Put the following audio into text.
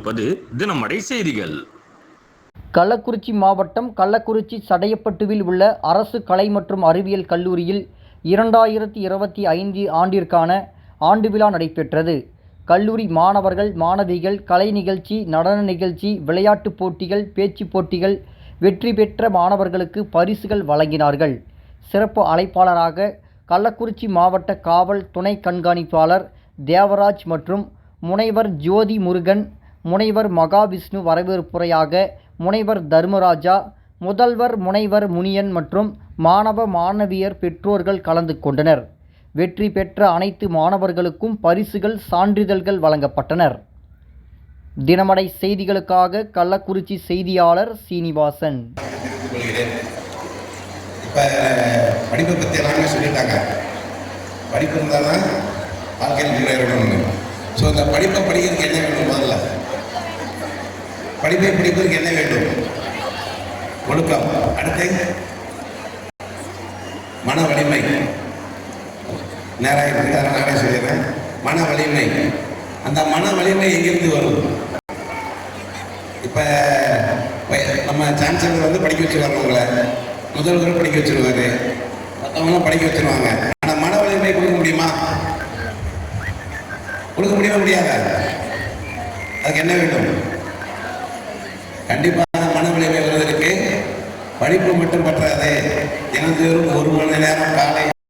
கொண்டிருப்பது தினமடை செய்திகள். கள்ளக்குறிச்சி மாவட்டம் கள்ளக்குறிச்சி சடையப்பட்டுவில் உள்ள அரசு கலை மற்றும் அறிவியல் கல்லூரியில் இரண்டாயிரத்தி இருபத்தி ஐந்து ஆண்டிற்கான ஆண்டு விழா நடைபெற்றது. கல்லூரி மாணவர்கள் மாணவிகள் கலை நிகழ்ச்சி நடன நிகழ்ச்சி விளையாட்டுப் போட்டிகள் பேச்சு போட்டிகள் வெற்றி பெற்ற மாணவர்களுக்கு பரிசுகள் வழங்கினார்கள். சிறப்பு அழைப்பாளராக கள்ளக்குறிச்சி மாவட்ட காவல் துணை கண்காணிப்பாளர் தேவராஜ் மற்றும் முனைவர் ஜோதி முருகன் முனைவர் மகாவிஷ்ணு வரவேற்புரையாக முனைவர் தர்மராஜா முதல்வர் முனைவர் முனியன் மற்றும் மாணவ மாணவியர் பெற்றோர்கள் கலந்து கொண்டனர். வெற்றி பெற்ற அனைத்து மாணவர்களுக்கும் பரிசுகள் சான்றிதழ்கள் வழங்கப்பட்டனர். தினமடை செய்திகளுக்காக கள்ளக்குறிச்சி செய்தியாளர் சீனிவாசன். இப்போ படிப்பை பற்றி எல்லாமே சொல்லிட்டாங்க. படிப்பு இருந்தால் தான் வாழ்க்கையில் முன்னேறணும்னு ஸோ இந்த படிப்பை படிக்கிறதுக்கு என்ன வேணும் முதல்ல? படிப்பை படிப்பதற்கு என்ன வேண்டும்? ஒழுக்கம் அடுத்து மன வலிமை. நேராக இருந்தால் நானே சொல்லிடுறேன். மன வலிமை. அந்த மன வலிமை எங்கிருந்து வரும்? இப்போ நம்ம சான்சலர் வந்து படிக்க வச்சுருவாங்க உங்களை. முதல்வர் படிக்க வச்சிருவாரு. மற்றவங்களாம் படிக்க வச்சிருவாங்க. ஆனால் மன வலிமை கொடுக்க முடியுமா? கொடுக்க முடியவே முடியாதா? அதுக்கு என்ன வேண்டும்? கண்டிப்பாக மன வலிமை வருவதற்கு படிப்பு மட்டும் பற்றாது. தினந்தோறும் ஒரு மணி நேரம் காலை